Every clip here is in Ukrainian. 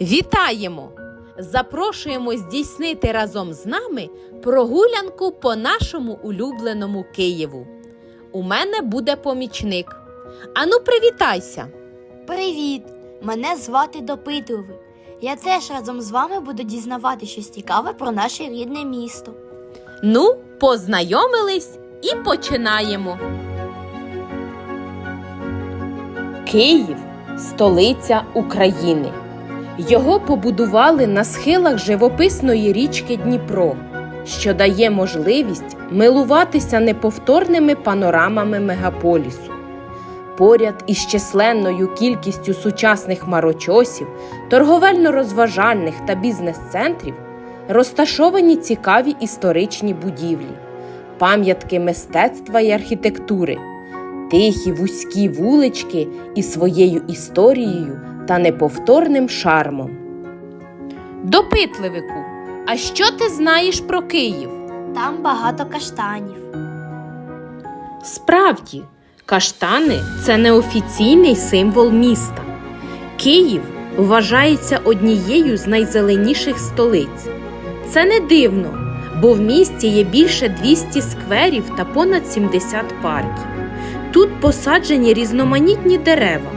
Вітаємо! Запрошуємо здійснити разом з нами прогулянку по нашому улюбленому Києву. У мене буде помічник. Ану, привітайся! Привіт! Мене звати Допитливий. Я теж разом з вами буду дізнавати щось цікаве про наше рідне місто. Ну, познайомились і починаємо. Київ столиця України. Його побудували на схилах живописної річки Дніпро, що дає можливість милуватися неповторними панорамами мегаполісу. Поряд із численною кількістю сучасних хмарочосів, торговельно-розважальних та бізнес-центрів розташовані цікаві історичні будівлі, пам'ятки мистецтва і архітектури, тихі вузькі вулички із своєю історією та неповторним шармом. Допитливику, а що ти знаєш про Київ? Там багато каштанів. Справді, каштани це неофіційний символ міста. Київ вважається однією з найзеленіших столиць. Це не дивно, бо в місті є більше 200 скверів та понад 70 парків. Тут посаджені різноманітні дерева,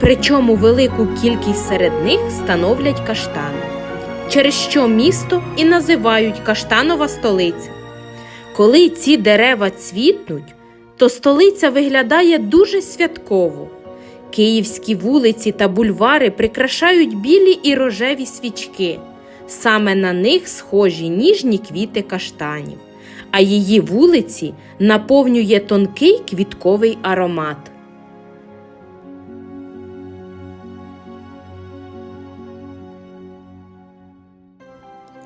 причому велику кількість серед них становлять каштани, через що місто і називають каштанова столиця. Коли ці дерева цвітнуть, то столиця виглядає дуже святково. Київські вулиці та бульвари прикрашають білі і рожеві свічки. Саме на них схожі ніжні квіти каштанів, а її вулиці наповнює тонкий квітковий аромат.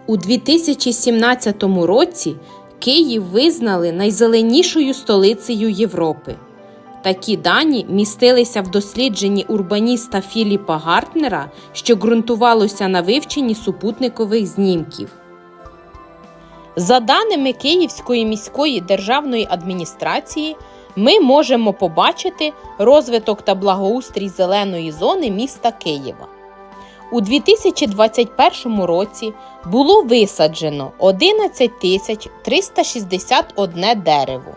У 2017 році Київ визнали найзеленішою столицею Європи. Такі дані містилися в дослідженні урбаніста Філіпа Гартнера, що ґрунтувалося на вивченні супутникових знімків. За даними Київської міської державної адміністрації, ми можемо побачити розвиток та благоустрій зеленої зони міста Києва. У 2021 році було висаджено 11 361 дерево,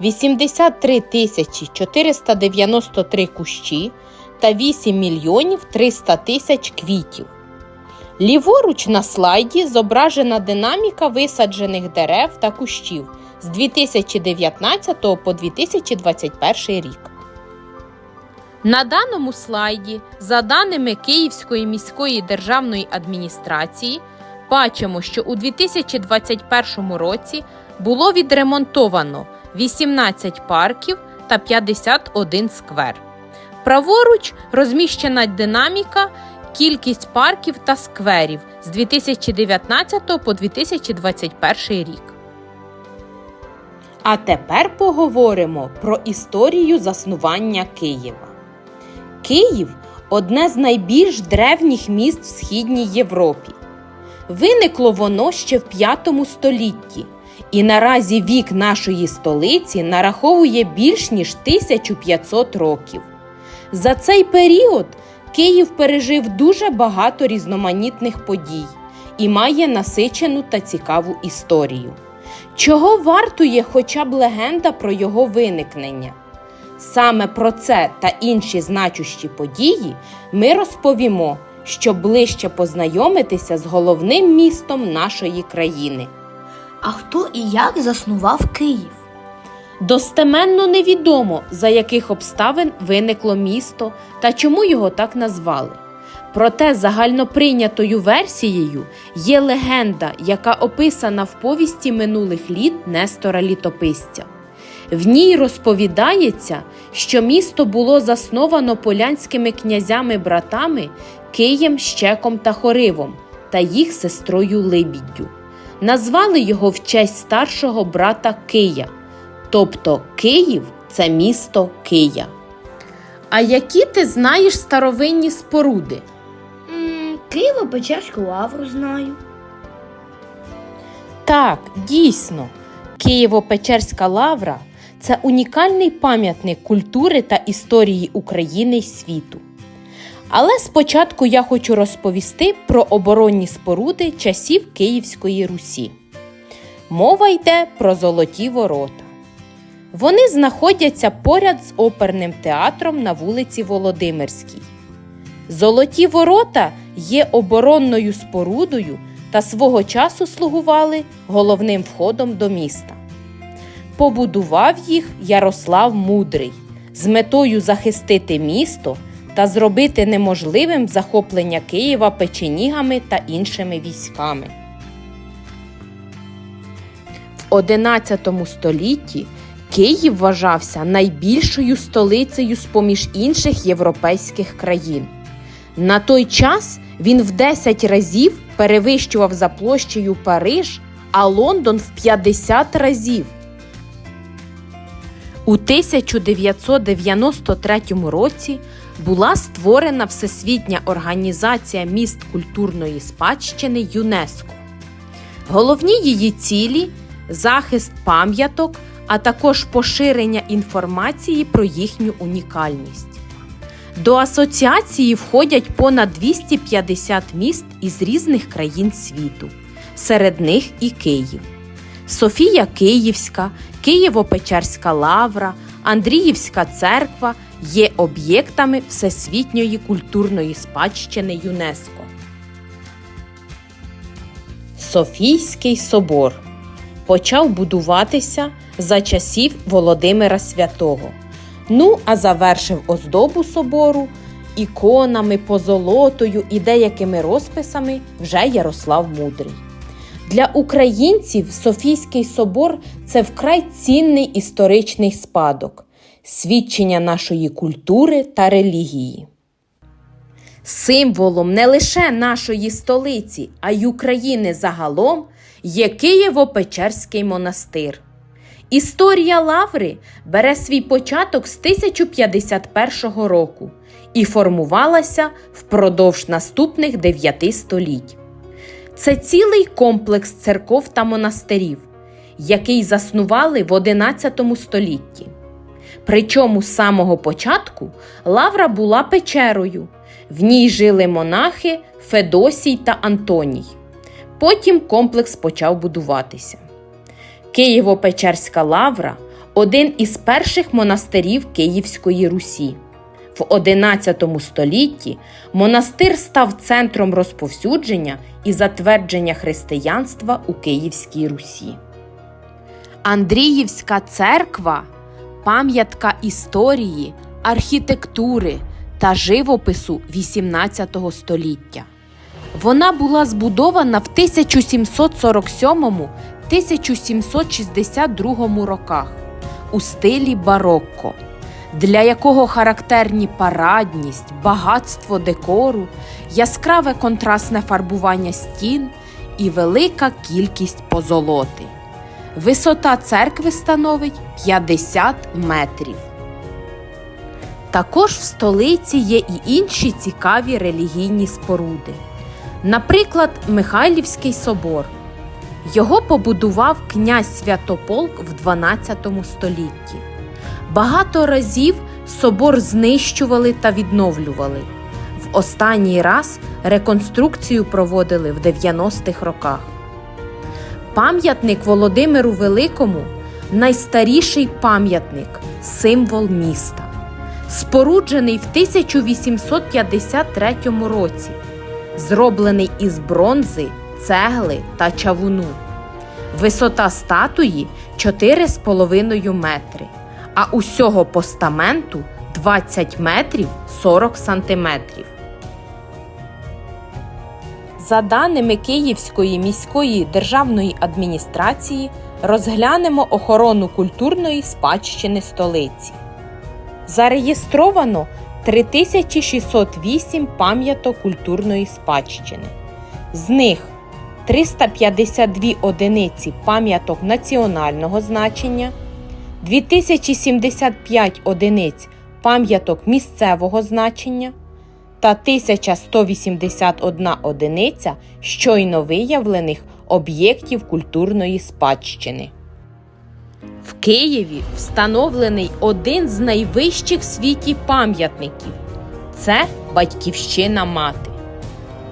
83 тисячі 493 кущі та 8 мільйонів 300 тисяч квітів. Ліворуч на слайді зображена динаміка висаджених дерев та кущів з 2019 по 2021 рік. На даному слайді, за даними Київської міської державної адміністрації, бачимо, що у 2021 році було відремонтовано 18 парків та 51 сквер. Праворуч розміщена динаміка, кількість парків та скверів з 2019 по 2021 рік. А тепер поговоримо про історію заснування Києва. Київ одне з найбільш древніх міст в Східній Європі. Виникло воно ще в V столітті, і наразі вік нашої столиці нараховує більш ніж 1500 років. За цей період Київ пережив дуже багато різноманітних подій і має насичену та цікаву історію. Чого вартує хоча б легенда про його виникнення? Саме про це та інші значущі події ми розповімо, щоб ближче познайомитися з головним містом нашої країни. А хто і як заснував Київ? Достеменно невідомо, за яких обставин виникло місто та чому його так назвали. Проте загальноприйнятою версією є легенда, яка описана в повісті минулих літ Нестора Літописця. В ній розповідається, що місто було засновано полянськими князями-братами Києм, Щеком та Хоривом та їх сестрою Либіддю. Назвали його в честь старшого брата Кия, тобто Київ це місто Кия. А які ти знаєш старовинні споруди? Києво-Печерську лавру знаю. Так, дійсно, Києво-Печерська лавра це унікальний пам'ятник культури та історії України й світу. Але спочатку я хочу розповісти про оборонні споруди часів Київської Русі. Мова йде про золоті ворота. Вони знаходяться поряд з оперним театром на вулиці Володимирській. Золоті ворота є оборонною спорудою та свого часу слугували головним входом до міста. Побудував їх Ярослав Мудрий з метою захистити місто та зробити неможливим захоплення Києва печенігами та іншими військами. В XI столітті Київ вважався найбільшою столицею з поміж інших європейських країн. На той час він в 10 разів перевищував за площею Париж, а Лондон в 50 разів. У 1993 році була створена Всесвітня організація міст культурної спадщини ЮНЕСКО. Головні її цілі захист пам'яток, а також поширення інформації про їхню унікальність. До асоціації входять понад 250 міст із різних країн світу, серед них і Київ. Софія Київська, Києво-Печерська лавра, Андріївська церква є об'єктами Всесвітньої культурної спадщини ЮНЕСКО. Софійський собор почав будуватися за часів Володимира Святого. Ну, а завершив оздобу собору іконами, позолотою і деякими розписами вже Ярослав Мудрий. Для українців Софійський собор це вкрай цінний історичний спадок, свідчення нашої культури та релігії. Символом не лише нашої столиці, а й України загалом є Києво-Печерський монастир. Історія Лаври бере свій початок з 1051 року і формувалася впродовж наступних дев'яти століть. Це цілий комплекс церков та монастирів, який заснували в XI столітті. Причому з самого початку лавра була печерою, в ній жили монахи Федосій та Антоній. Потім комплекс почав будуватися. Києво-Печерська лавра один із перших монастирів Київської Русі. В XI столітті монастир став центром розповсюдження і затвердження християнства у Київській Русі. Андріївська церква пам'ятка історії, архітектури та живопису XVIII століття. Вона була збудована в 1747-1762 роках у стилі барокко, для якого характерні парадність, багатство декору, яскраве контрастне фарбування стін і велика кількість позолоти. Висота церкви становить 50 метрів. Також в столиці є і інші цікаві релігійні споруди. Наприклад, Михайлівський собор. Його побудував князь Святополк в 12 столітті. Багато разів собор знищували та відновлювали. В останній раз реконструкцію проводили в 90-х роках. Пам'ятник Володимиру Великому найстаріший пам'ятник, символ міста, споруджений в 1853 році, зроблений із бронзи, цегли та чавуну. Висота статуї 4,5 метри, а усього постаменту 20 метрів 40 сантиметрів. За даними Київської міської державної адміністрації, розглянемо охорону культурної спадщини столиці. Зареєстровано 3608 пам'яток культурної спадщини. З них 352 одиниці пам'яток національного значення, 2075 одиниць пам'яток місцевого значення та 1181 одиниця щойно виявлених об'єктів культурної спадщини. В Києві встановлений один з найвищих в світі пам'ятників це Батьківщина мати.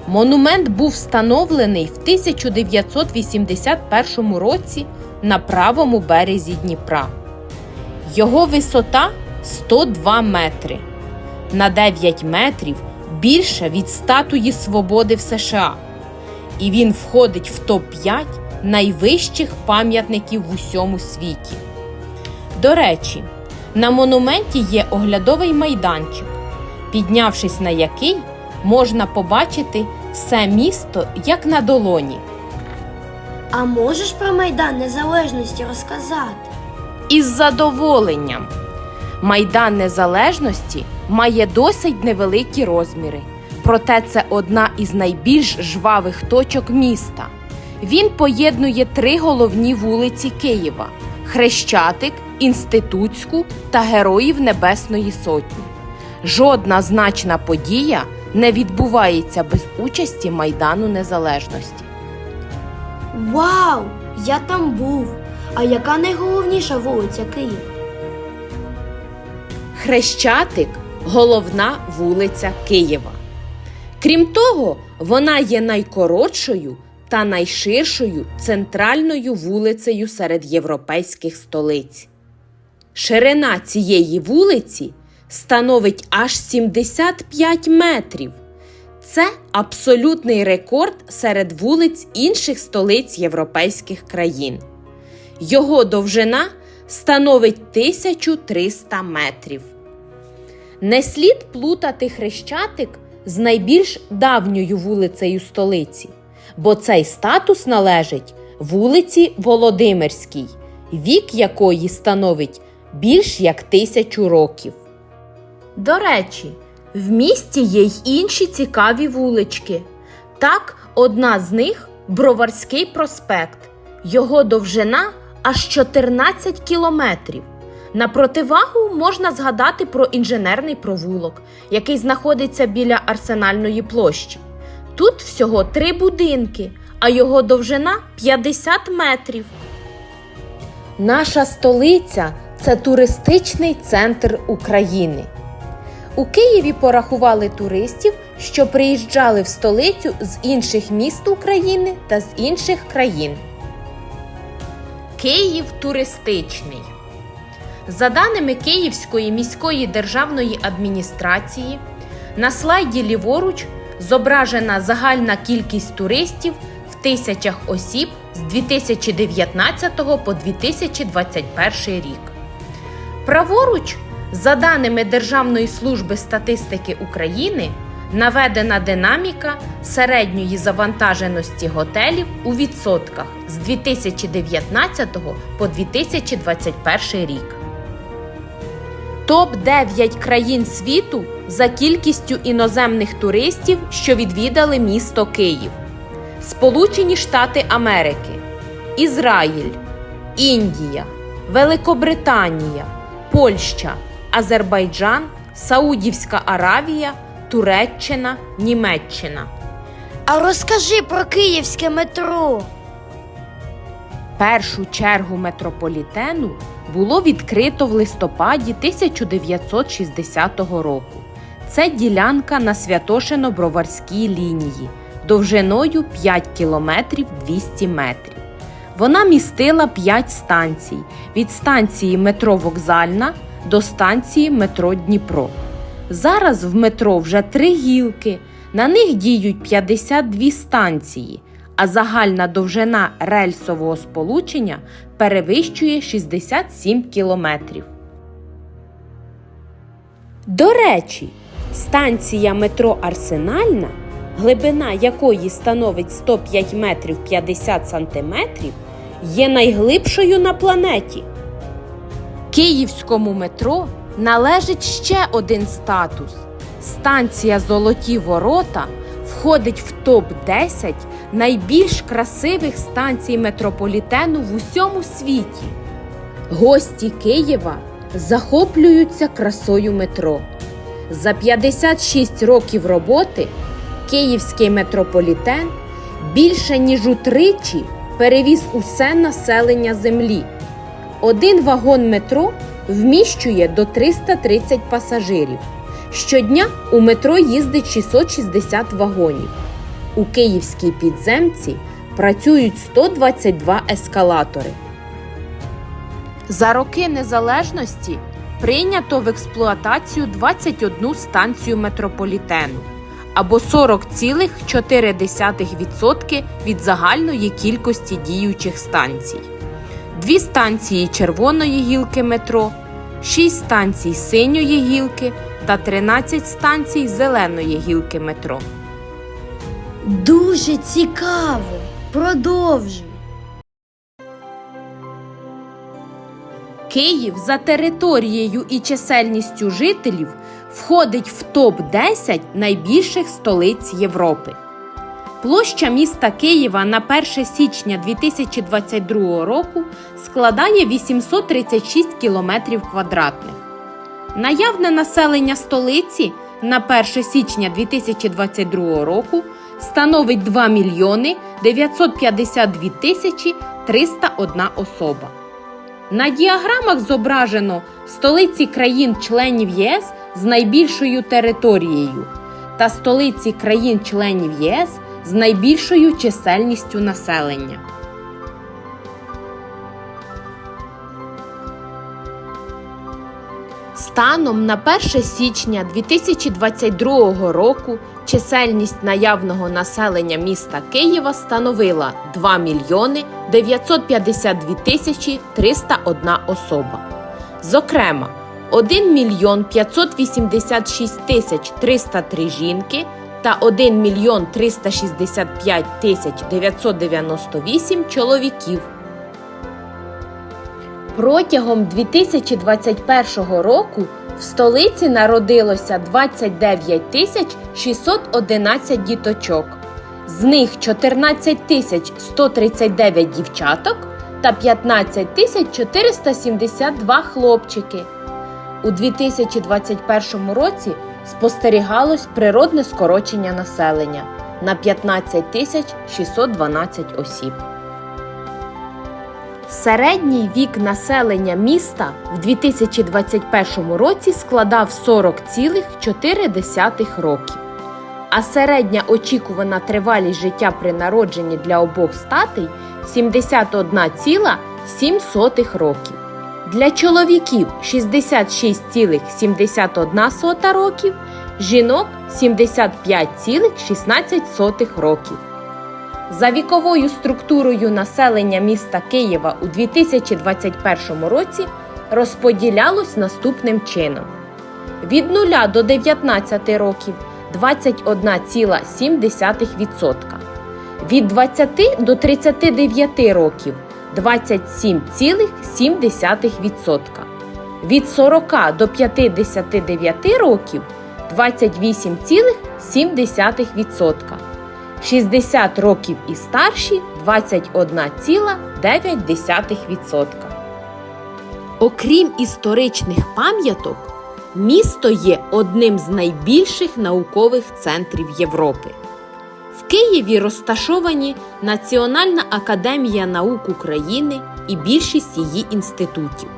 Монумент був встановлений в 1981 році на правому березі Дніпра. Його висота 102 метри, на 9 метрів більше від статуї Свободи в США. І він входить в топ-5 найвищих пам'ятників в усьому світі. До речі, на монументі є оглядовий майданчик, піднявшись на який можна побачити все місто як на долоні. А можеш про Майдан Незалежності розказати? Із задоволенням. Майдан Незалежності має досить невеликі розміри, проте це одна із найбільш жвавих точок міста. Він поєднує три головні вулиці Києва: Хрещатик, Інститутську та Героїв Небесної Сотні. Жодна значна подія не відбувається без участі Майдану Незалежності. Вау! Я там був. А яка найголовніша вулиця Києва? Хрещатик головна вулиця Києва. Крім того, вона є найкоротшою та найширшою центральною вулицею серед європейських столиць. Ширина цієї вулиці становить аж 75 метрів. Це абсолютний рекорд серед вулиць інших столиць європейських країн. Його довжина становить 1300 метрів. Не слід плутати хрещатик з найбільш давньою вулицею столиці, бо цей статус належить вулиці Володимирській, вік якої становить більш як тисячу років. До речі, в місті є й інші цікаві вулички. Так, одна з них Броварський проспект. Його довжина аж 14 кілометрів. На противагу можна згадати про інженерний провулок, який знаходиться біля арсенальної площі. Тут всього три будинки, а його довжина 50 метрів. Наша столиця це туристичний центр України. У Києві порахували туристів, що приїжджали в столицю з інших міст України та з інших країн. Київ туристичний. За даними Київської міської державної адміністрації, на слайді ліворуч зображена загальна кількість туристів в тисячах осіб з 2019 по 2021 рік. Праворуч, за даними Державної служби статистики України, наведена динаміка середньої завантаженості готелів у відсотках з 2019 по 2021 рік. Топ-9 країн світу за кількістю іноземних туристів, що відвідали місто Київ. Сполучені Штати Америки, Ізраїль, Індія, Великобританія, Польща, Азербайджан, Саудівська Аравія, Туреччина, Німеччина. А розкажи про київське метро. Першу чергу метрополітену було відкрито в листопаді 1960 року. Це ділянка на Святошино-Броварській лінії довжиною 5 кілометрів 200 метрів. Вона містила 5 станцій від станції метро Вокзальна до станції метро Дніпро. Зараз в метро вже три гілки, на них діють 52 станції, а загальна довжина рельсового сполучення перевищує 67 кілометрів. До речі, станція метро Арсенальна, глибина якої становить 105 метрів 50 сантиметрів, є найглибшою на планеті. Київському метро належить ще один статус. Станція Золоті Ворота входить в топ-10 найбільш красивих станцій метрополітену в усьому світі. Гості Києва захоплюються красою метро. За 56 років роботи київський метрополітен більше ніж утричі перевіз усе населення землі. Один вагон метро вміщує до 330 пасажирів. Щодня у метро їздить 660 вагонів. У київській підземці працюють 122 ескалатори. За роки незалежності прийнято в експлуатацію 21 станцію метрополітену або 40,4% від загальної кількості діючих станцій. Дві станції червоної гілки метро, 6 станцій синьої гілки та 13 станцій зеленої гілки метро. Дуже цікаво. Продовжуй. Київ за територією і чисельністю жителів входить в топ-10 найбільших столиць Європи. Площа міста Києва на 1 січня 2022 року складає 836 кілометрів квадратних. Наявне населення столиці на 1 січня 2022 року становить 2 мільйони 952 тисячі 301 особа. На діаграмах зображено столиці країн-членів ЄС з найбільшою територією та столиці країн-членів ЄС з найбільшою чисельністю населення. Станом на 1 січня 2022 року чисельність наявного населення міста Києва становила 2 мільйони 952 тисячі 301 особа. Зокрема, 1 мільйон 586 тисяч 303 жінки та 1 мільйон 365 тисяч 998 чоловіків. Протягом 2021 року в столиці народилося 29 тисяч 611 діточок. З них 14 тисяч 139 дівчаток та 15 тисяч 472 хлопчики. У 2021 році спостерігалось природне скорочення населення на 15 тисяч 612 осіб. Середній вік населення міста в 2021 році складав 40,4 років, а середня очікувана тривалість життя при народженні для обох статей 71,7 років. Для чоловіків 66,71 років, жінок 75,16 років. За віковою структурою населення міста Києва у 2021 році розподілялось наступним чином: від 0 до 19 років 21,7%, від 20 до 39 років 27,7%, від 40 до 59 років 28,7%. 60 років і старші 21,9%. Окрім історичних пам'яток, місто є одним з найбільших наукових центрів Європи. В Києві розташовані Національна академія наук України і більшість її інститутів,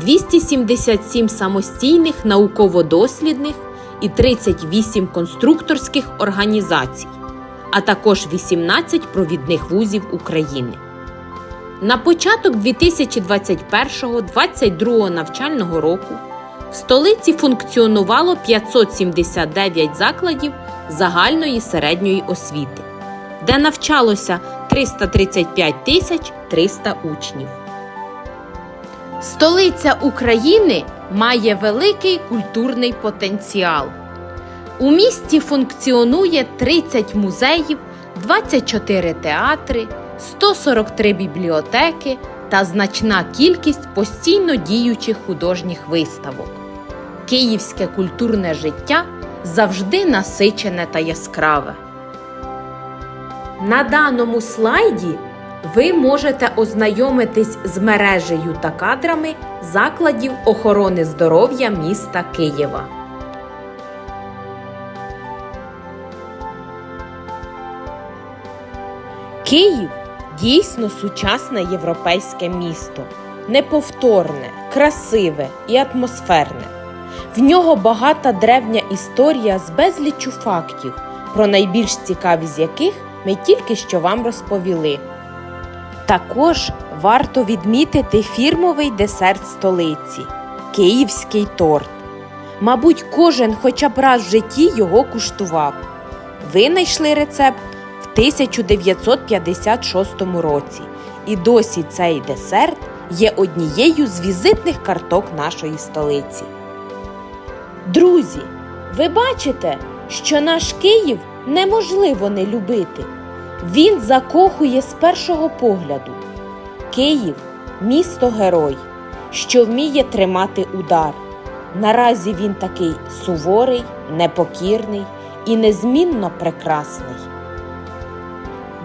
277 самостійних науково-дослідних і 38 конструкторських організацій а також 18 провідних вузів України. На початок 2021-2022 навчального року в столиці функціонувало 579 закладів загальної середньої освіти, де навчалося 335 тисяч 300 учнів. Столиця України має великий культурний потенціал. У місті функціонує 30 музеїв, 24 театри, 143 бібліотеки та значна кількість постійно діючих художніх виставок. Київське культурне життя завжди насичене та яскраве. На даному слайді ви можете ознайомитись з мережею та кадрами закладів охорони здоров'я міста Києва. Київ дійсно сучасне європейське місто. неповторне, красиве і атмосферне. В нього багата древня історія з безліччю фактів, про найбільш цікаві з яких ми тільки що вам розповіли. Також варто відмітити фірмовий десерт столиці київський торт. Мабуть, кожен хоча б раз в житті його куштував. Винайшли рецепт в 1956 році, і досі цей десерт є однією з візитних карток нашої столиці. Друзі, ви бачите, що наш Київ неможливо не любити. Він закохує з першого погляду. Київ місто герой, що вміє тримати удар. Наразі він такий суворий, непокірний і незмінно прекрасний.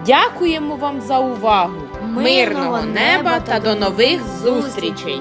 Дякуємо вам за увагу! Мирного неба та до нових зустрічей!